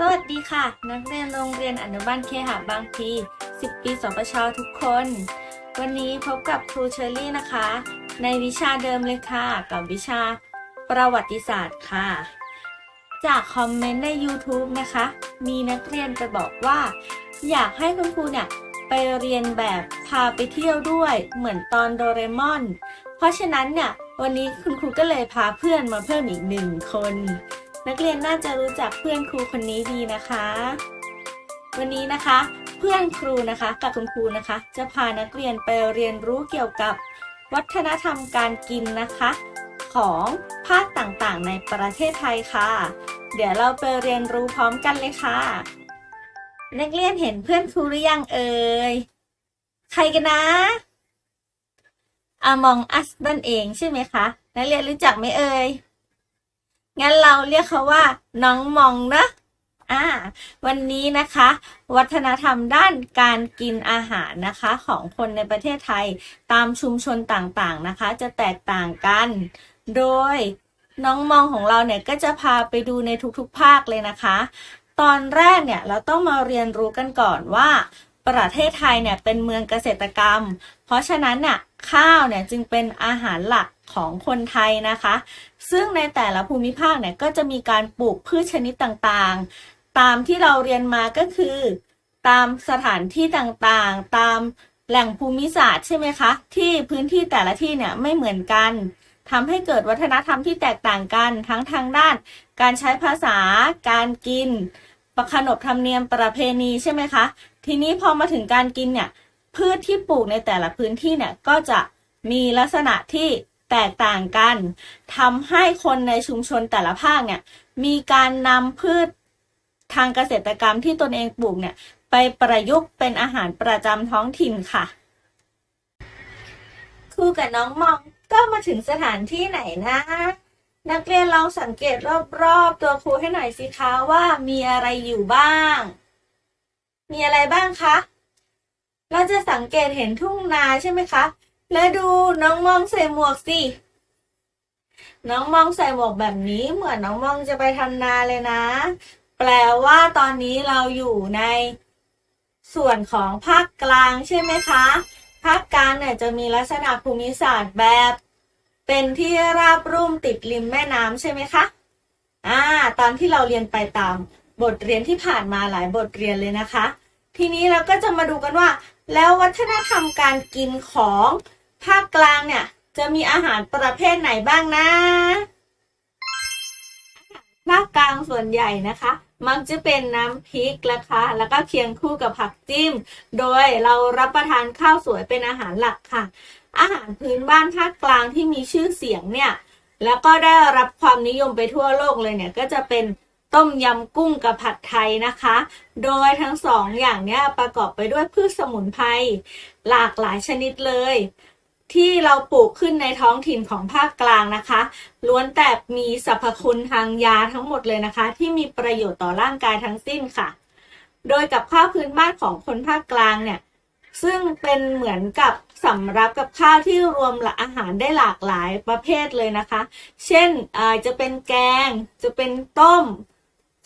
สวัสดีค่ะ นักเรียนโรงเรียนอนุบาลเคหะบางพี 10 ปีสปชทุกคน วันนี้พบกับครูเชอรี่นะคะ ในวิชาเดิมเลยค่ะ กับวิชาประวัติศาสตร์ค่ะ จากคอมเมนต์ใน YouTube นะคะ มีนักเรียนไปบอกว่า อยากให้คุณครูเนี่ยไปเรียนแบบพาไปเที่ยวด้วยเหมือนตอนโดเรมอน เพราะฉะนั้นเนี่ยวันนี้คุณครูก็เลยพาเพื่อนมาเพิ่มอีกหนึ่งคน นักเรียนน่าจะรู้จักเพื่อนครูคนนี้ดีนะคะ วันนี้นะคะ เพื่อนครูนะคะกับคุณครูนะคะ จะพานักเรียนไปเรียนรู้เกี่ยวกับ วัฒนธรรมการกินนะคะ ของภาคต่างๆ ในประเทศไทยค่ะ เดี๋ยวเราไปเรียนรู้พร้อมกันเลยค่ะ นักเรียนเห็นเพื่อนครูหรือยังเอ่ยใครกันนะ Among Us นั่นเองใช่ไหมคะ นักเรียนรู้จักไหมเอ่ย งั้นเราเรียกเขาว่า น้องมองนะอ่าวันนี้นะคะ วัฒนธรรมด้านการกินอาหารนะคะ ของคนในประเทศไทยตามชุมชนต่างๆนะคะ จะแตกต่างกัน โดยน้องมองของเราเนี่ยก็จะพาไปดูในทุกๆภาคเลยนะคะ ตอนแรกเนี่ยเราต้องมาเรียนรู้กันก่อนว่า ประเทศไทยเนี่ยเป็นเมืองเกษตรกรรม เพราะฉะนั้นเนี่ย ข้าวเนี่ยจึงเป็นอาหารหลักของคนไทยนะคะ ซึ่งในแต่ละภูมิภาคเนี่ยก็จะมีการปลูกพืชชนิดต่างๆ ตามที่เราเรียนมาก็คือ ตามสถานที่ต่างๆ ตามแหล่งภูมิศาสตร์ใช่ไหมคะ ที่พื้นที่แต่ละที่เนี่ยไม่เหมือนกันทำให้เกิดวัฒนธรรมที่แตกต่างกันทั้งทางด้าน การใช้ภาษา การกิน ประขนบธรรมเนียมประเพณีใช่ไหมคะ ทีนี้พอมาถึงการกินเนี่ย พืชที่ปลูกในแต่ละพื้นที่เนี่ยก็จะมีลักษณะที่แตกต่างกันทำให้คนในชุมชนแต่ละภาคเนี่ยมีการนำพืชทางเกษตรกรรมที่ตนเองปลูกเนี่ยไปประยุกต์เป็นอาหารประจำท้องถิ่นค่ะครูกับน้องมองก็มาถึงสถานที่ไหนนะ นักเรียนลองสังเกตรอบๆตัวครูให้หน่อยสิคะว่ามีอะไรอยู่บ้าง มีอะไรบ้างคะ เราจะสังเกตเห็นทุ่งนาใช่ไหมคะ แล้วดูน้องมองใส่หมวกสิ น้องมองใส่หมวกแบบนี้เหมือนน้องมองจะไปทำนาเลยนะ แปลว่าตอนนี้เราอยู่ในส่วนของภาคกลางใช่ไหมคะ ภาคกลางเนี่ยจะมีลักษณะภูมิศาสตร์แบบ เป็นที่ราบรุ่มติดริมแม่น้ำใช่ไหมคะ อ่า ตอนที่เราเรียนไปตามบทเรียนที่ผ่านมาหลายบทเรียนเลยนะคะ ทีนี้เราก็จะมาดูกันว่า แล้ววัฒนธรรมการกินของภาคกลางเนี่ย จะมีอาหารประเภทไหนบ้างนะภาคกลางส่วนใหญ่นะคะ มักจะเป็นน้ำพริกนะคะ แล้วก็เคียงคู่กับผักจิ้ม โดยเรารับประทานข้าวสวยเป็นอาหารหลักค่ะ อาหารพื้นบ้านภาคกลางที่มีชื่อเสียงเนี่ย แล้วก็ได้รับความนิยมไปทั่วโลกเลยเนี่ยก็จะเป็น ต้มยำกุ้งกับผัดไทยนะคะ โดยทั้งสองอย่างเนี้ยประกอบไปด้วยพืชสมุนไพรหลากหลายชนิดเลย ที่เราปลูกขึ้นในท้องถิ่นของภาคกลางนะคะ ล้วนแต่มีสรรพคุณทางยาทั้งหมดเลยนะคะ ที่มีประโยชน์ต่อร่างกายทั้งสิ้นค่ะ โดยกับข้าวพื้นบ้านของคนภาคกลางเนี่ยซึ่งเป็นเหมือนกับสำรับกับข้าวที่รวมอาหารได้หลากหลายประเภทเลยนะคะ เช่นจะเป็นแกง จะเป็นต้ม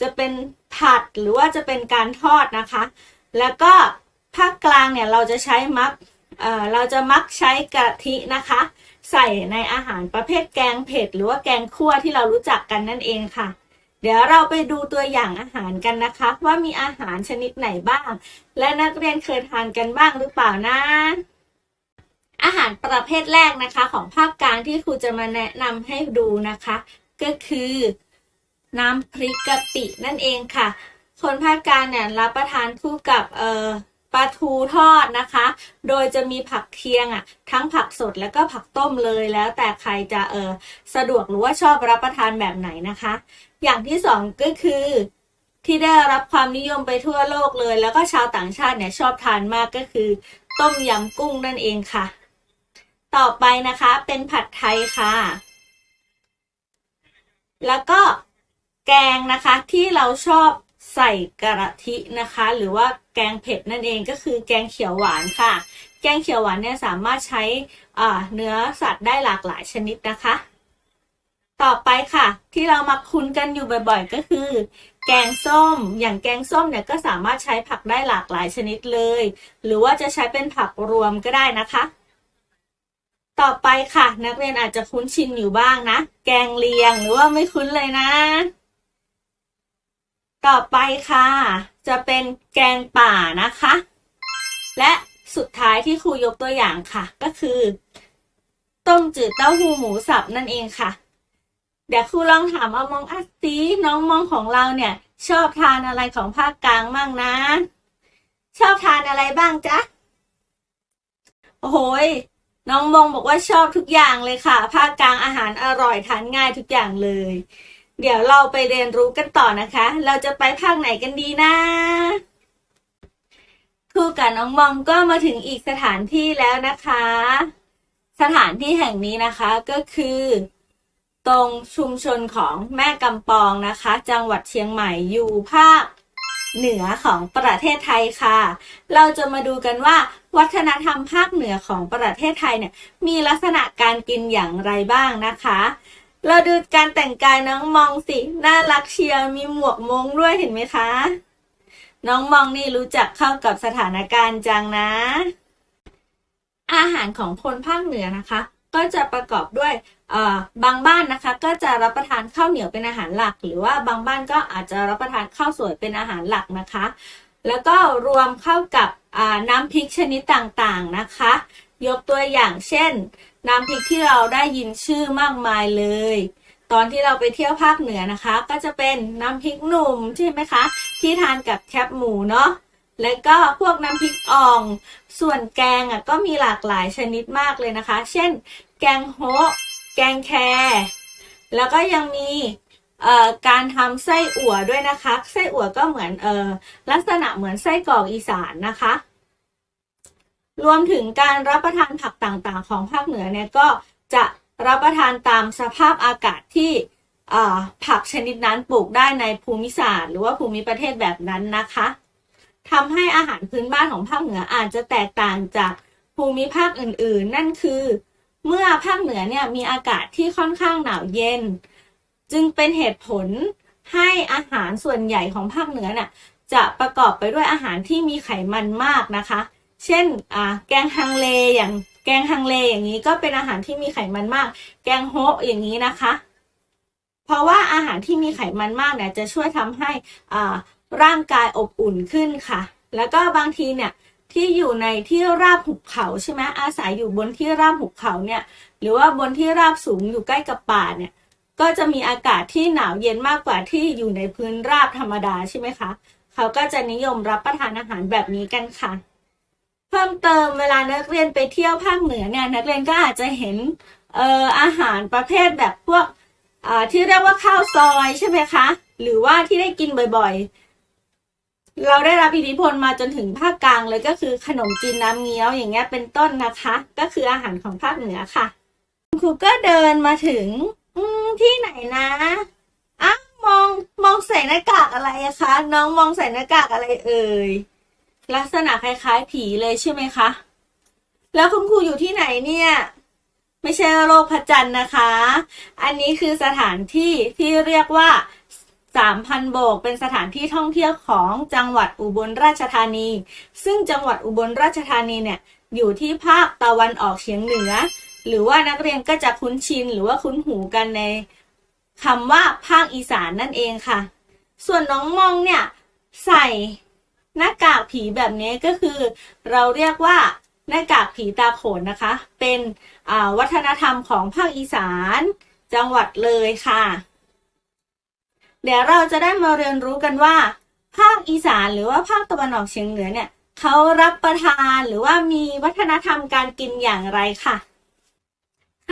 จะเป็นผัดหรือว่าจะเป็นการทอดนะคะ แล้วก็ภาคกลางเนี่ยเราจะใช้มักเอ่อเราจะมักใช้กะทินะคะ ใส่ในอาหารประเภทแกงเผ็ดหรือว่าแกงคั่วที่เรารู้จักกันนั่นเองค่ะ เดี๋ยวเราไปดูตัวอย่างอาหารกันนะคะ ว่ามีอาหารชนิดไหนบ้าง และนักเรียนเคยทานกันบ้างหรือเปล่านะอาหารประเภทแรกนะคะของภาคกลางที่ครูจะมาแนะนำให้ดูนะคะ ก็คือ น้ำพริกกะปินั่นเองค่ะ คนภาคกลางเนี่ยรับประทานคู่กับเอ่อปลาทูทอดนะคะ โดยจะมีผักเคียงอะ ทั้งผักสดแล้วก็ผักต้มเลยแล้วแต่ใครจะเออสะดวกหรือว่าชอบรับประทานแบบไหนนะคะ อย่างที่สองก็คือที่ได้รับความนิยมไปทั่วโลกเลย แล้วก็ชาวต่างชาติเนี่ยชอบทานมากก็คือ ต้มยำกุ้งนั่นเองค่ะ ต่อไปนะคะเป็นผัดไทยค่ะ แล้วก็ แกงนะคะที่เราชอบใส่กระทินะคะ หรือว่าแกงเผ็ดนั่นเองก็คือแกงเขียวหวานค่ะ แกงเขียวหวานเนี่ยสามารถใช้อ่าเนื้อสัตว์ได้หลากหลายชนิดนะคะ ต่อไปค่ะ ที่เรามาคุ้นกันอยู่บ่อยๆ ก็คือ แกงส้ม อย่างแกงส้มเนี่ยก็สามารถใช้ผักได้หลากหลายชนิดเลย หรือว่าจะใช้เป็นผักรวมก็ได้นะคะ ต่อไปค่ะ นักเรียนอาจจะคุ้นชินอยู่บ้างนะ แกงเลียงหรือว่าไม่คุ้นเลยนะ ต่อไปค่ะ จะเป็นแกงป่านะคะ และสุดท้ายที่ครูยกตัวอย่างค่ะ ก็คือ ต้มจืดเต้าหู้หมูสับนั่นเองค่ะ เดี๋ยวครูลองถามเอามองอัสซีน้องมองของเราเนี่ย ชอบทานอะไรของภาคกลางบ้างนะ ชอบทานอะไรบ้างจ๊ะโอ้โหยน้องมองบอกว่าชอบทุกอย่างเลยค่ะ ภาคกลางอาหารอร่อยทานง่ายทุกอย่างเลย เดี๋ยวเราไปเรียนรู้กันต่อนะคะ เราจะไปภาคไหนกันดีนะครูกับน้องมองก็มาถึงอีกสถานที่แล้วนะคะ สถานที่แห่งนี้นะคะก็คือ ตรงชุมชนของแม่กำปองนะคะ จังหวัดเชียงใหม่อยู่ภาคเหนือของประเทศไทยค่ะ เราจะมาดูกันว่า วัฒนธรรมภาคเหนือของประเทศไทยเนี่ยมีลักษณะการกินอย่างไรบ้างนะคะ เราดูการแต่งกายน้องมองสิ น่ารักเชียร์มีหมวกมงด้วยเห็นไหมคะ น้องมองนี่รู้จักเข้ากับสถานการณ์จังนะ อาหารของคนภาคเหนือนะคะ ก็จะประกอบด้วยเอ่อบางบ้านนะคะ ก็จะรับประทานข้าวเหนียวเป็นอาหารหลัก หรือว่าบางบ้านก็อาจจะรับประทานข้าวสวยเป็นอาหารหลักนะคะ แล้วก็รวมเข้ากับน้ำพริกชนิดต่างๆนะคะ ยกตัวอย่างเช่น น้ำพริกที่เราได้ยินชื่อมากมายเลย ตอนที่เราไปเที่ยวภาคเหนือนะคะ ก็จะเป็นน้ำพริกหนุ่มใช่ไหมคะ ที่ทานกับแคบหมูเนาะแล้วก็พวกน้ำพริกอ่อง ส่วนแกงอะก็มีหลากหลายชนิดมากเลยนะคะ เช่น แกงโฮะแกงแครแล้วก็ยังมีการทำไส้อั่วด้วยนะคะ ไส้อั่วก็เหมือนออลักษณะเหมือนไส้กรอกอีสานนะคะ รวมถึงการรับประทานผักต่างๆ ของภาคเหนือเนี่ยก็จะรับประทานตามสภาพอากาศที่ผักชนิดนั้นปลูกได้ในภูมิศาสตร์ หรือว่าภูมิประเทศแบบนั้นนะคะทำให้อาหารพื้นบ้านของภาคเหนืออาจจะแตกต่างจากภูมิภาคอื่นๆ นั่นคือ เมื่อภาคเหนือเนี่ยมีอากาศที่ค่อนข้างหนาวเย็น จึงเป็นเหตุผลให้อาหารส่วนใหญ่ของภาคเหนือเนี่ยจะประกอบไปด้วยอาหารที่มีไขมันมากนะคะ เช่นอ่าแกงฮังเลอย่างแกงฮังเลอย่างนี้ก็เป็นอาหารที่มีไขมันมาก แกงโฮะอย่างนี้นะคะ เพราะว่าอาหารที่มีไขมันมากเนี่ยจะช่วยทำให้อ่าร่างกายอบอุ่นขึ้นค่ะ แล้วก็บางทีเนี่ยที่อยู่ในที่ราบหุบเขาใช่ไหมอาศัยอยู่บนที่ราบหุบเขาเนี่ยหรือว่าบนที่ราบสูงอยู่ใกล้กับป่าเนี่ยก็จะมีอากาศที่หนาวเย็นมากกว่าที่อยู่ในพื้นราบธรรมดาใช่ไหมคะ เขาก็จะนิยมรับประทานอาหารแบบนี้กันค่ะ เพิ่มเติมเวลานักเรียนไปเที่ยวภาคเหนือเนี่ยนักเรียนก็อาจจะเห็นเอ่ออาหารประเภทแบบพวกอ่าที่เรียกว่าข้าวซอยใช่ไหมคะ หรือว่าที่ได้กินบ่อยๆ เราได้รับอิทธิพลมาจนถึงภาคกลางเลยก็คือขนมจีนน้ำเงี้ยวอย่างเงี้ยเป็นต้นนะคะ ก็คืออาหารของภาคเหนือค่ะครูก็เดินมาถึงที่ไหนนะอ้ามองมองใส่หน้ากากอะไรอะคะ น้องมองใส่หน้ากากอะไรเอ่ย ลักษณะคล้ายๆ ผีเลยใช่ไหมคะ แล้วคุณครูอยู่ที่ไหนเนี่ย ไม่ใช่โลกพระจันทร์นะคะ อันนี้คือสถานที่ที่เรียกว่าสามพันโบกเป็นสถานที่ท่องเที่ยวของจังหวัดอุบลราชธานี ซึ่งจังหวัดอุบลราชธานีเนี่ยอยู่ที่ภาคตะวันออกเฉียงเหนือ หรือว่านักเรียนก็จะคุ้นชินหรือว่าคุ้นหูกันในคำว่าภาคอีสานนั่นเองค่ะ ส่วนน้องมองเนี่ยใส่ หน้ากากผีแบบนี้ก็คือ เราเรียกว่าหน้ากากผีตาโขนนะคะ เป็นวัฒนธรรมของภาคอีสานจังหวัดเลยค่ะ เดี๋ยวเราจะได้มาเรียนรู้กันว่า ภาคอีสานหรือว่าภาคตะวันออกเฉียงเหนือเนี่ยเขารับประทานหรือว่ามีวัฒนธรรมการกินอย่างไรค่ะ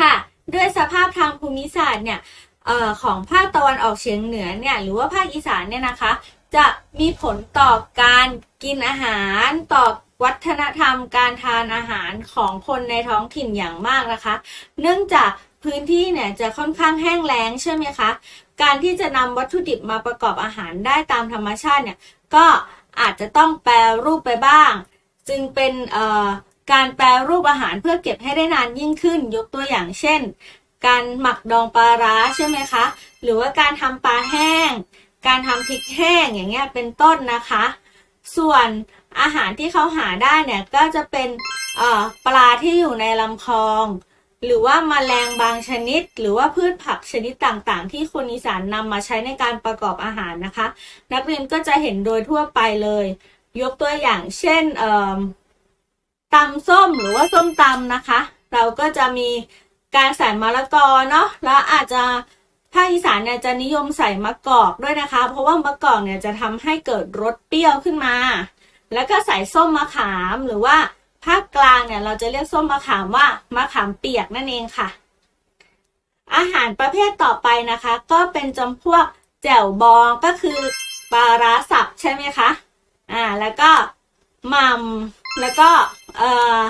ค่ะ ด้วยสภาพทางภูมิศาสตร์เนี่ย ออของภาคตะวันออกเฉียงเหนือเนี่ยหรือว่าภาคอีสานเนี่ยนะคะ จะมีผลต่อการกินอาหารต่อวัฒนธรรมการทานอาหารของคนในท้องถิ่นอย่างมากนะคะ เนื่องจากพื้นที่เนี่ยจะค่อนข้างแห้งแล้งใช่ไหมคะ การที่จะนำวัตถุดิบมาประกอบอาหารได้ตามธรรมชาติเนี่ยก็อาจจะต้องแปรรูปไปบ้าง จึงเป็นการแปรรูปอาหารเพื่อเก็บให้ได้นานยิ่งขึ้น ยกตัวอย่างเช่น การหมักดองปลาร้าใช่ไหมคะ หรือว่าการทำปลาแห้ง การทำพริกแห้งอย่างเงี้ยเป็นต้นนะคะ ส่วนอาหารที่เขาหาได้เนี่ยก็จะเป็นปลาที่อยู่ในลำคลอง หรือว่าแมลงบางชนิด หรือว่าพืชผักชนิดต่างๆ ที่คนอีสานนำมาใช้ในการประกอบอาหารนะคะ นักเรียนก็จะเห็นโดยทั่วไปเลย ยกตัวอย่างเช่นตำส้มหรือว่าส้มตำนะคะ เราก็จะมี การใส่มะละกอเนาะแล้วอาจจะภาคอีสานเนี่ยจะนิยมใส่มะกอกด้วยนะคะ เพราะว่ามะกอกเนี่ยจะทำให้เกิดรสเปรี้ยวขึ้นมา แล้วก็ใส่ส้มมะขามหรือว่าภาคกลางเนี่ยเราจะเรียกส้มมะขามว่ามะขามเปียกนั่นเองค่ะ อาหารประเภทต่อไปนะคะ ก็เป็นจำพวกแจ่วบองก็คือปลาร้าสับใช่ไหมคะอ่าแล้วก็หมัมแล้วก็เอ่อ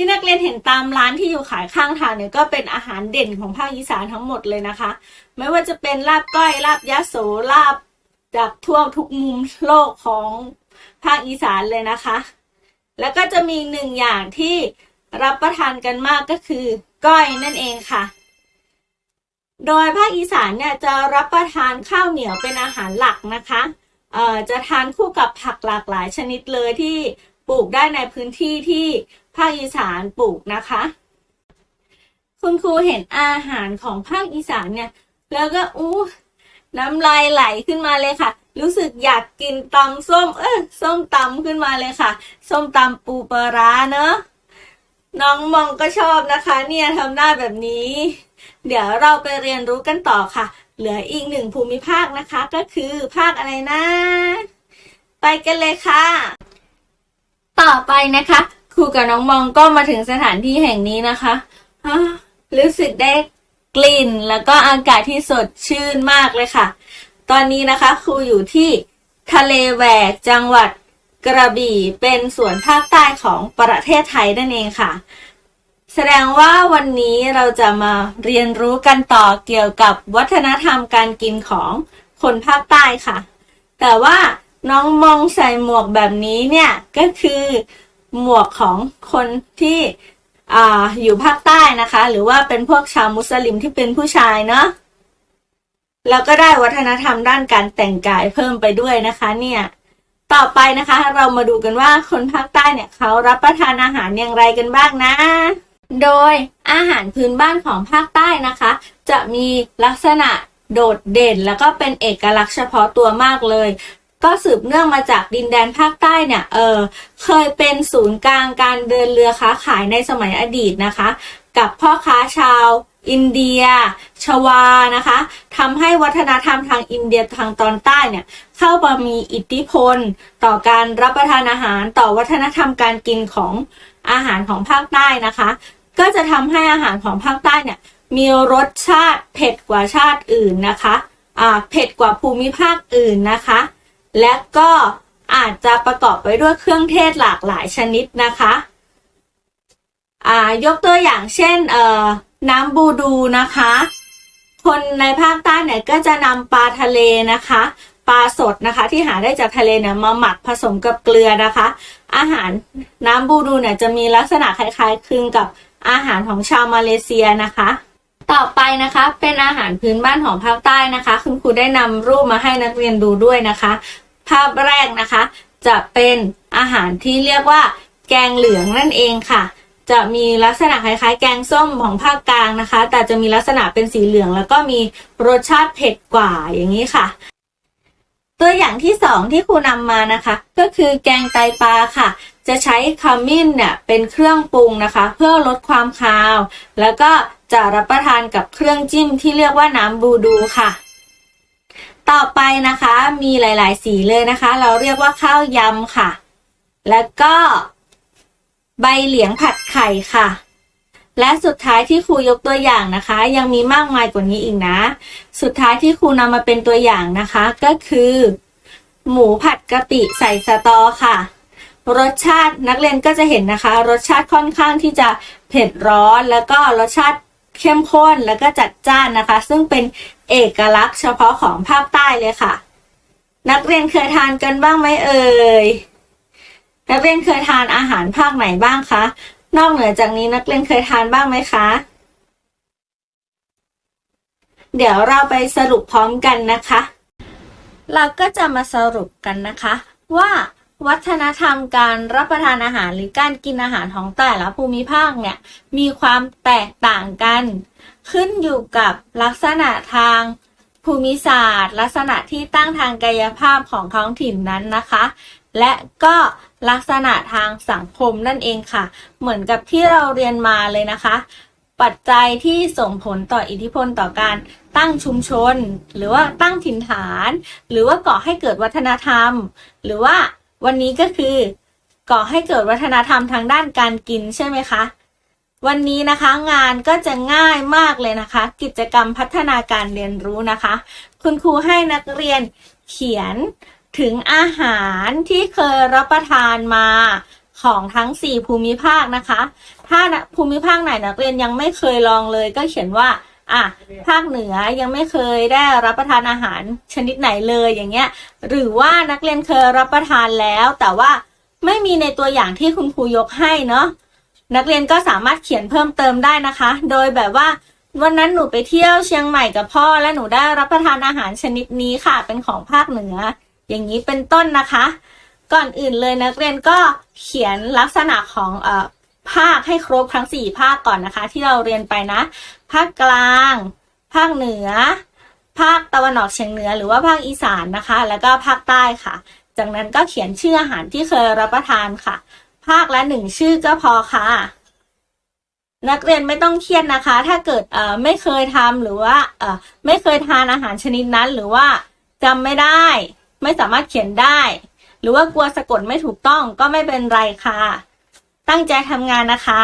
ที่นักเรียนเห็นตามร้านที่อยู่ขายข้างทางเนี่ยก็เป็นอาหารเด่นของภาคอีสานทั้งหมดเลยนะคะ ไม่ว่าจะเป็นลาบก้อยลาบยะโสลาบจากทั่วทุกมุมโลกของภาคอีสานเลยนะคะ แล้วก็จะมีหนึ่งอย่างที่รับประทานกันมากก็คือ ก้อยนั่นเองค่ะ โดยภาคอีสานเนี่ยจะรับประทานข้าวเหนียวเป็นอาหารหลักนะคะเอ่อจะทานคู่กับผักหลากหลายชนิดเลยที่ปลูกได้ในพื้นที่ที่ ภาคอีสานปลูกนะคะ คุณครูเห็นอาหารของภาคอีสานเนี่ย แล้วก็อู้น้ำลายไหลขึ้นมาเลยค่ะ รู้สึกอยากกินตำส้ม เออส้มตำขึ้นมาเลยค่ะ ส้มตำปูปลาร้าเนอะน้องมองก็ชอบนะคะ เนี่ยทำหน้าแบบนี้ เดี๋ยวเราไปเรียนรู้กันต่อค่ะ เหลืออีกหนึ่งภูมิภาคนะคะ ก็คือภาคอะไรนะ ไปกันเลยค่ะ ต่อไปนะคะ ครูกับน้องมองก็มาถึงสถานที่แห่งนี้นะคะอ่ารู้สึกได้กลิ่นแล้วก็อากาศที่สดชื่นมากเลยค่ะ ตอนนี้นะคะครูอยู่ที่ทะเลแหวกจังหวัดกระบี่เป็นส่วนภาคใต้ของประเทศไทยนั่นเองค่ะ แสดงว่าวันนี้เราจะมาเรียนรู้กันต่อเกี่ยวกับวัฒนธรรมการกินของคนภาคใต้ค่ะ แต่ว่าน้องมองใส่หมวกแบบนี้เนี่ยก็คือ หมวกของคนที่อ่าอยู่ภาคใต้นะคะ หรือว่าเป็นพวกชาวมุสลิมที่เป็นผู้ชายเนาะแล้วก็ได้วัฒนธรรมด้านการแต่งกายเพิ่มไปด้วยนะคะ เนี่ย ต่อไปนะคะ เรามาดูกันว่าคนภาคใต้เนี่ยเขารับประทานอาหารอย่างไรกันบ้างนะ โดยอาหารพื้นบ้านของภาคใต้นะคะ จะมีลักษณะโดดเด่นแล้วก็เป็นเอกลักษณ์เฉพาะตัวมากเลย ก็สืบเนื่องมาจากดินแดนภาคใต้เนี่ย เออเคยเป็นศูนย์กลางการเดินเรือค้าขายในสมัยอดีตนะคะ กับพ่อค้าชาวอินเดีย ชวานะคะทำให้วัฒนธรรมทางอินเดียทางตอนใต้เนี่ยเข้ามามีอิทธิพล ต่อการรับประทานอาหารต่อวัฒนธรรมการกินของอาหารของภาคใต้นะคะ ก็จะทำให้อาหารของภาคใต้เนี่ยมีรสชาติเผ็ดกว่าชาติอื่นนะคะอ่าเผ็ดกว่าภูมิภาคอื่นนะคะ และก็อาจจะประกอบไปด้วยเครื่องเทศหลากหลายชนิดนะคะอายกตัวอย่างเช่นน้ำบูดูนะคะ คนในภาคใต้เนี่ยก็จะนำปลาทะเลนะคะ ปลาสดนะคะที่หาได้จากทะเลเนี่ยมาหมักผสมกับเกลือนะคะ อาหารน้ำบูดูเนี่ยจะมีลักษณะคล้ายๆคลึงกับอาหารของชาวมาเลเซียนะคะ ต่อไปนะคะเป็นอาหารพื้นบ้านของภาคใต้นะคะ คุณครูได้นำรูปมาให้นักเรียนดูด้วยนะคะ ภาพแรกนะคะ จะเป็นอาหารที่เรียกว่า แกงเหลืองนั่นเองค่ะ จะมีลักษณะคล้ายๆ แกงส้มของภาคกลางนะคะ แต่จะมีลักษณะเป็นสีเหลือง แล้วก็มีรสชาติเผ็ดกว่าอย่างนี้ค่ะ ตัวอย่างที่สองที่ครูนำมานะคะ ก็คือแกงไตปลาค่ะจะใช้ขมิ้นเนี่ยเป็นเครื่องปรุงนะคะ เพื่อลดความคาว แล้วก็ จะรับประทานกับเครื่องจิ้มที่เรียกว่าน้ำบูดูค่ะ ต่อไปนะคะมีหลาย ๆ สีเลยนะคะ เราเรียกว่าข้าวยำค่ะ แล้วก็ ใบเหลียงผัดไข่ค่ะ และสุดท้ายที่ครูยกตัวอย่างนะคะ ยังมีมากมายกว่านี้อีกนะ สุดท้ายที่ครูนำมาเป็นตัวอย่างนะคะ ก็คือ หมูผัดกะปิใส่สตอค่ะรสชาตินักเรียนก็จะเห็นนะคะ รสชาติค่อนข้างที่จะเผ็ดร้อนแล้วก็รสชาติ เข้มข้นแล้วก็จัดจ้านนะคะ ซึ่งเป็นเอกลักษณ์เฉพาะของภาคใต้เลยค่ะ นักเรียนเคยทานกันบ้างไหมเอ่ยนักเรียนเคยทานอาหารภาคไหนบ้างคะนอกเหนือจากนี้นักเรียนเคยทานบ้างไหมคะ เดี๋ยวเราไปสรุปพร้อมกันนะคะ เราก็จะมาสรุปกันนะคะ ว่า วัฒนธรรมการรับประทานอาหารหรือการกินอาหารของแต่ละภูมิภาคเนี่ยมีความแตกต่างกัน ขึ้นอยู่กับลักษณะทางภูมิศาสตร์ ลักษณะที่ตั้งทางกายภาพของท้องถิ่นนั้นนะคะ และก็ลักษณะทางสังคมนั่นเองค่ะ เหมือนกับที่เราเรียนมาเลยนะคะ ปัจจัยที่ส่งผลต่ออิทธิพลต่อการตั้งชุมชน หรือว่าตั้งถิ่นฐาน หรือว่าก่อให้เกิดวัฒนธรรม หรือว่า วันนี้ก็คือก่อให้เกิดวัฒนธรรมทางด้านการกินใช่ไหมคะ วันนี้นะคะงานก็จะง่ายมากเลยนะคะ กิจกรรมพัฒนาการเรียนรู้นะคะ คุณครูให้นักเรียนเขียนถึงอาหารที่เคยรับประทานมาของทั้ง 4 ภูมิภาคนะคะ ถ้าภูมิภาคไหนนักเรียนยังไม่เคยลองเลยก็เขียนว่า อะภาคเหนือยังไม่เคยได้รับประทานอาหารชนิดไหนเลยอย่างเงี้ย หรือว่านักเรียนเคยรับประทานแล้ว แต่ว่าไม่มีในตัวอย่างที่คุณครูยกให้เนาะนักเรียนก็สามารถเขียนเพิ่มเติมได้นะคะ โดยแบบว่าวันนั้นหนูไปเที่ยวเชียงใหม่กับพ่อ และหนูได้รับประทานอาหารชนิดนี้ค่ะ เป็นของภาคเหนือ อย่างนี้เป็นต้นนะคะ ก่อนอื่นเลยนักเรียนก็เขียนลักษณะของเอ่อภาคให้ครบทั้งสี่ภาคก่อนนะคะ ที่เราเรียนไปนะ ภาคกลาง ภาคเหนือ ภาคตะวันออกเฉียงเหนือหรือว่าภาคอีสานนะคะ แล้วก็ภาคใต้ค่ะ จากนั้นก็เขียนชื่ออาหารที่เคยรับประทานค่ะ ภาคละหนึ่งชื่อก็พอค่ะนักเรียนไม่ต้องเครียดนะคะ ถ้าเกิดเอ่อไม่เคยทำหรือว่าเอ่อไม่เคยทานอาหารชนิดนั้น หรือว่าจำไม่ได้ ไม่สามารถเขียนได้ หรือว่ากลัวสะกดไม่ถูกต้องก็ไม่เป็นไรค่ะ ตั้งใจทำงานนะคะ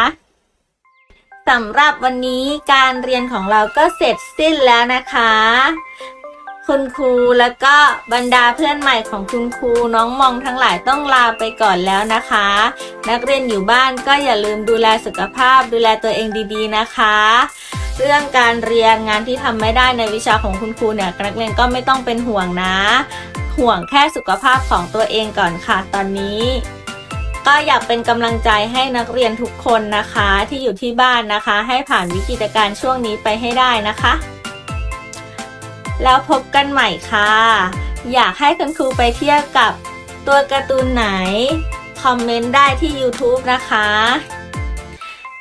สำหรับวันนี้การเรียนของเราก็เสร็จสิ้นแล้วนะคะ คุณครูแล้วก็บรรดาเพื่อนใหม่ของคุณครูน้องมองทั้งหลายต้องลาไปก่อนแล้วนะคะ นักเรียนอยู่บ้านก็อย่าลืมดูแลสุขภาพดูแลตัวเองดีๆนะคะ เรื่องการเรียนงานที่ทำไม่ได้ในวิชาของคุณครูเนี่ยนักเรียนก็ไม่ต้องเป็นห่วงนะ ห่วงแค่สุขภาพของตัวเองก่อนค่ะตอนนี้ ก็อยากเป็นกำลังใจให้นักเรียนทุกคนนะคะที่อยู่ที่บ้านนะคะ ให้ผ่านวิกฤตการณ์ช่วงนี้ไปให้ได้นะคะ แล้วพบกันใหม่ค่ะ อยากให้คุณครูไปเที่ยวกับตัวการ์ตูนไหน คอมเมนต์ได้ที่ YouTube นะคะ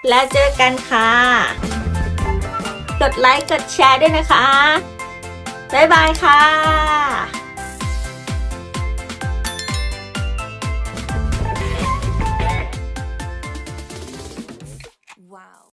แล้วเจอกันค่ะ กดไลค์กดแชร์ด้วยนะคะ บ๊ายบายค่ะ